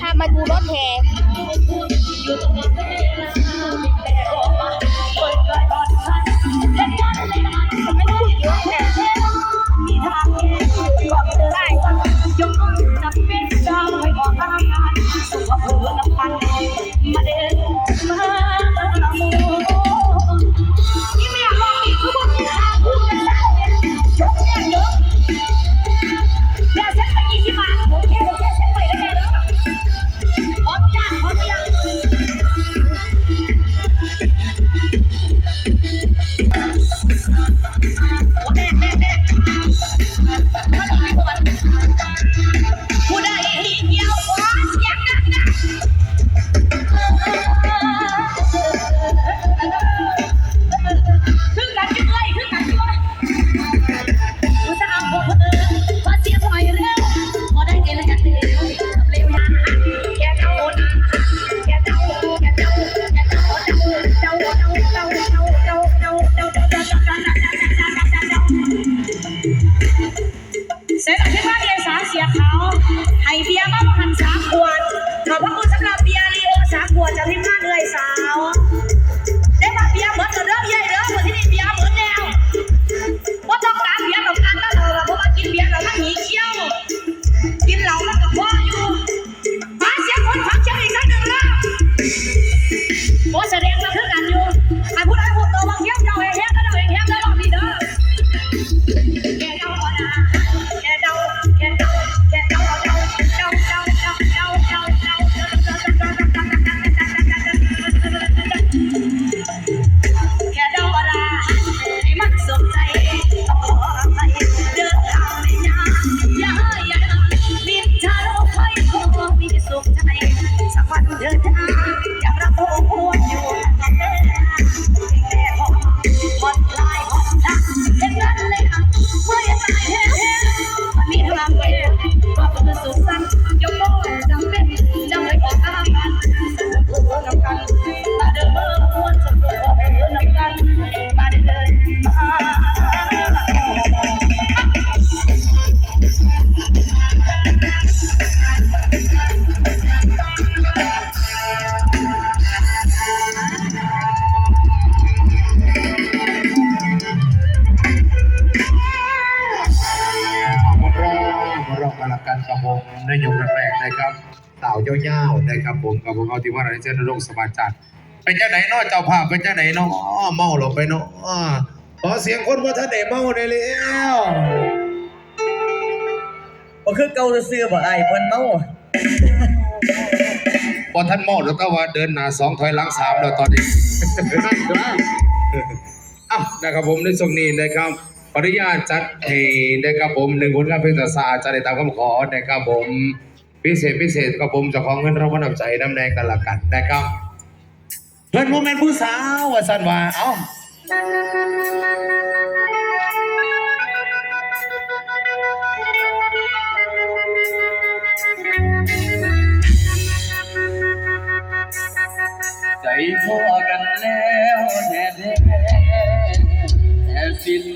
พามาดูรถแห่ไม่ต้องอยู่เกมือจับเป็นดาวไปออกกำลังกาน เสร็จแล้วที่บ้านเรียนสาเสียเขาให้เบียร์มาพันสาารอกันละกับผมในยุคแรกๆนะครับเต่ายาๆนะครับ ผมกับผมเอาที่ว่าเราจะลงสมาจัดเป็นเจ้าไหนเนาะเจ้าภาพเป็นเจ้าไหนเนาะอ๋อเมาหลงไปเนาะอ๋อขอเสียงคนว่าท่านเดเมาได้แล้วบ่คือเก่าซื่อบ่ไอ้เพิ่นเมาพอท่านเมาแล้วก็ว่าเดินหน้าสองถอยหลังสามแล้วตอนนี้อะนะครับผมในช่วงนี้นะครับ ออนุญาตจัดให้นะครับผมหนึ่งผลงานเพลงต่อสาจะได้ตามคำขอนะครับผมพิเศษพิเศษครับผมจะของเงินรางวัลนำใจน้ำแดงกันละกันนะครับเพื่อนโมเมนต์ผู้สาวว่าสันว่าเอ้าใจพอกันแล้วแท้แท้แต่สิ้น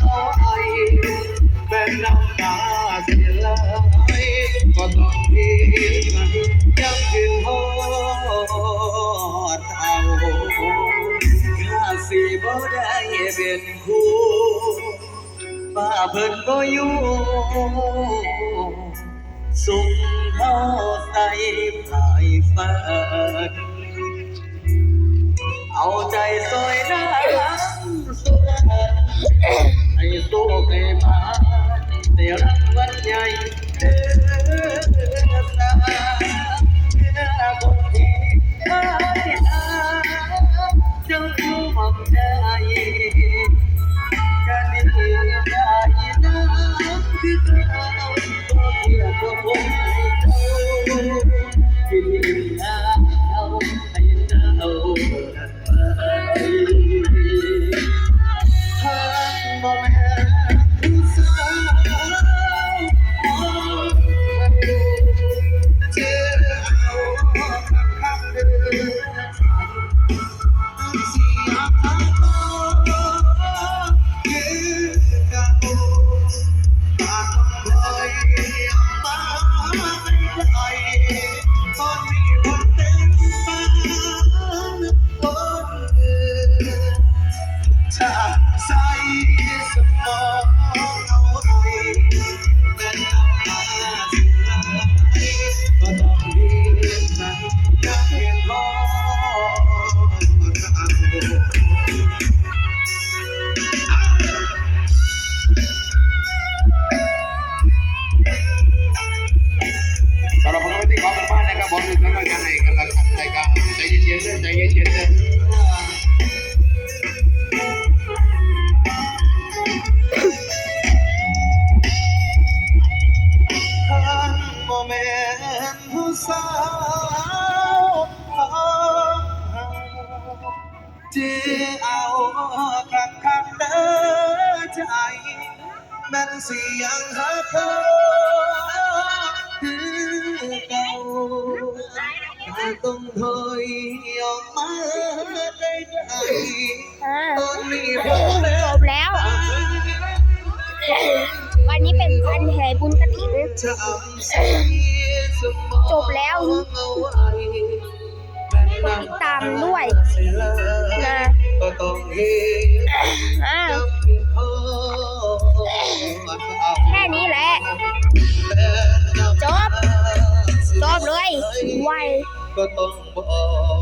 เขาไอแม่น้ำตาสียไหลก็ต้องมันยังยืนทอดเอาข้าสิบ่ได้เป็นคู่ป้าเพิ่นบ่อย่สุขเท่าใจผายเฝันเอาใจซอยน้า จืเอาคักคักเด้อใจแม่นสียงหาเธอคือเก่าแต่ต้องถอยออกมาได้ใจตอนนี้ผมจบแล้ว วันนี้เป็นวันแห่บุญกระถิ่นจบแล้วติดตามด้วย ต้องเองอ้แค่นี้แหละ จบ จบเลยไวก็ต้องบอก